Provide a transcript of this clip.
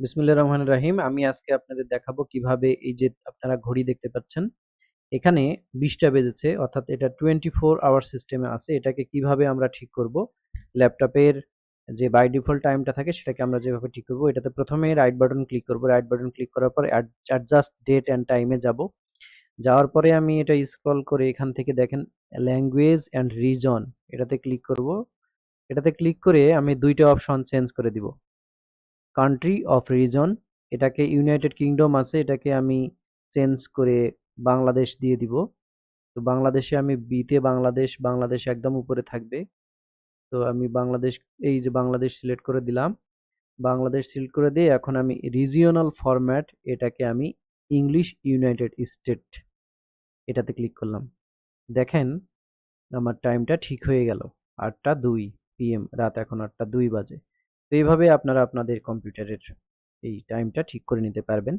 বিসমিল্লাহ রহমান রাহিম, আমি আজকে আপনাদের দেখাবো কীভাবে এই যে আপনারা ঘড়ি দেখতে পাচ্ছেন, এখানে বিশটা বেজেছে, অর্থাৎ এটা টোয়েন্টি ফোর আওয়ার সিস্টেমে আছে, এটাকে কীভাবে আমরা ঠিক করব, ল্যাপটপের যে বাই ডিফল্ট টাইমটা থাকে সেটাকে আমরা যেভাবে ঠিক করব, এটাতে প্রথমে রাইট বাটন ক্লিক করব রাইট বাটন ক্লিক করার পর অ্যাডজাস্ট ডেট অ্যান্ড টাইমে যাব, যাওয়ার পরে আমি এটা স্ক্রল করে এখান থেকে দেখেন ল্যাঙ্গুয়েজ অ্যান্ড রিজন এটাতে ক্লিক করব, এটাতে ক্লিক করে আমি দুইটা অপশন চেঞ্জ করে দিব কান্ট্রি অফ রিজন এটাকে ইউনাইটেড কিংডম আছে, এটাকে আমি চেঞ্জ করে বাংলাদেশ দিয়ে দিব। তো বাংলাদেশে আমি বিতে বাংলাদেশ বাংলাদেশ একদম উপরে থাকবে। তো আমি বাংলাদেশ, এই যে বাংলাদেশ সিলেক্ট করে দিলাম। বাংলাদেশ সিলেক্ট করে দিয়ে এখন আমি রিজিওনাল ফরম্যাট এটাকে আমি ইংলিশ ইউনাইটেড স্টেট এটাতে ক্লিক করলাম। দেখেন, আমার টাইমটা ঠিক হয়ে গেল। আটটা দুই পিএম রাত এখন আটটা দুই বাজে। তো এইভাবে আপনারা আপনাদের কম্পিউটারের এই টাইমটা ঠিক করে নিতে পারবেন।